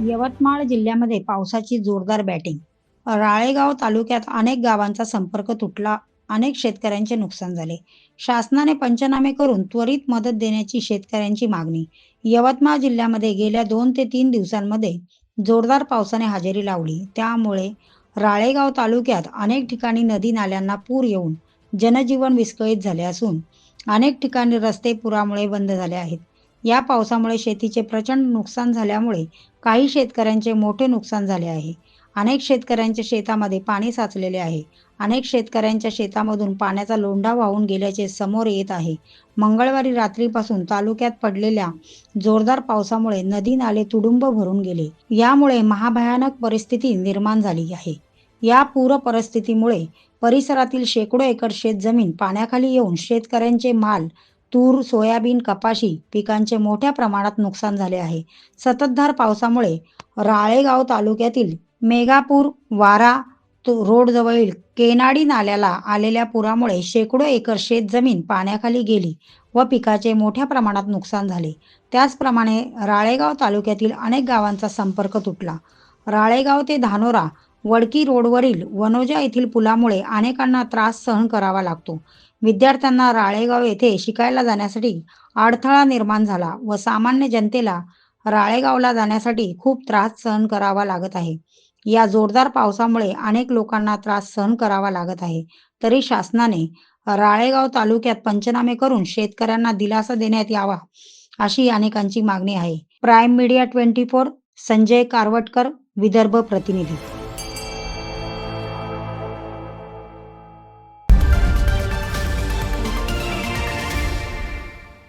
यवतमाळ जिल्ह्यामध्ये पावसाची जोरदार बॅटिंग. राळेगाव तालुक्यात अनेक गावांचा संपर्क तुटला. अनेक शेतकऱ्यांचे नुकसान झाले. शासनाने पंचनामे करून त्वरित मदत देण्याची शेतकऱ्यांची मागणी. यवतमाळ जिल्ह्यामध्ये गेल्या दोन ते तीन दिवसांमध्ये जोरदार पावसाने हजेरी लावली. त्यामुळे राळेगाव तालुक्यात अनेक ठिकाणी नदी नाल्यांना पूर येऊन जनजीवन विस्कळीत झाले असून अनेक ठिकाणी रस्ते पुरामुळे बंद झाले आहेत. या पावसामुळे शेतीचे प्रचंड नुकसान झाल्यामुळे काही शेतकऱ्यांचे मोठे नुकसान झाले आहे. अनेक शेतकऱ्यांच्या शेतामध्ये पाणी साचलेले आहे. अनेक शेतकऱ्यांच्या शेतामधून पाण्याचा लोंढा वाहून गेल्याचे समोर येत आहे. मंगळवारी रात्रीपासून तालुक्यात पडलेल्या जोरदार पावसामुळे नदी नाले तुडुंब भरून गेले. यामुळे महाभयानक परिस्थिती निर्माण झाली आहे. या पूर परिस्थितीमुळे परिसरातील शेकडो एकर शेतजमीन पाण्याखाली येऊन शेतकऱ्यांचे माल तूर सोयाबीन कपाशी पिकांचे मोठ्या प्रमाणात नुकसान झाले आहे. सततधार पावसामुळे राळेगाव तालुक्यातील मेघापूर वारा रोडजवळील केनाडी नाल्याला आलेल्या पुरामुळे शेकडो एकर शेतजमीन पाण्याखाली गेली व पिकाचे मोठ्या प्रमाणात नुकसान झाले. त्याचप्रमाणे राळेगाव तालुक्यातील अनेक गावांचा संपर्क तुटला. राळेगाव ते धानोरा वडकी रोडवरील वनोजा येथील पुलामुळे अनेकांना त्रास सहन करावा लागतो. विद्यार्थ्यांना राळेगाव येथे शिकायला जाण्यासाठी अडथळा निर्माण झाला व सामान्य जनतेला राळेगावला जाण्यासाठी खूप त्रास सहन करावा लागत आहे. या जोरदार पावसामुळे अनेक लोकांना त्रास सहन करावा लागत आहे. तरी शासनाने राळेगाव तालुक्यात पंचनामे करून शेतकऱ्यांना दिलासा देण्यात यावा अशी अनेकांची मागणी आहे. Prime media twenty four Sanjay Karwatkar Vidarbha प्रतिनिधी.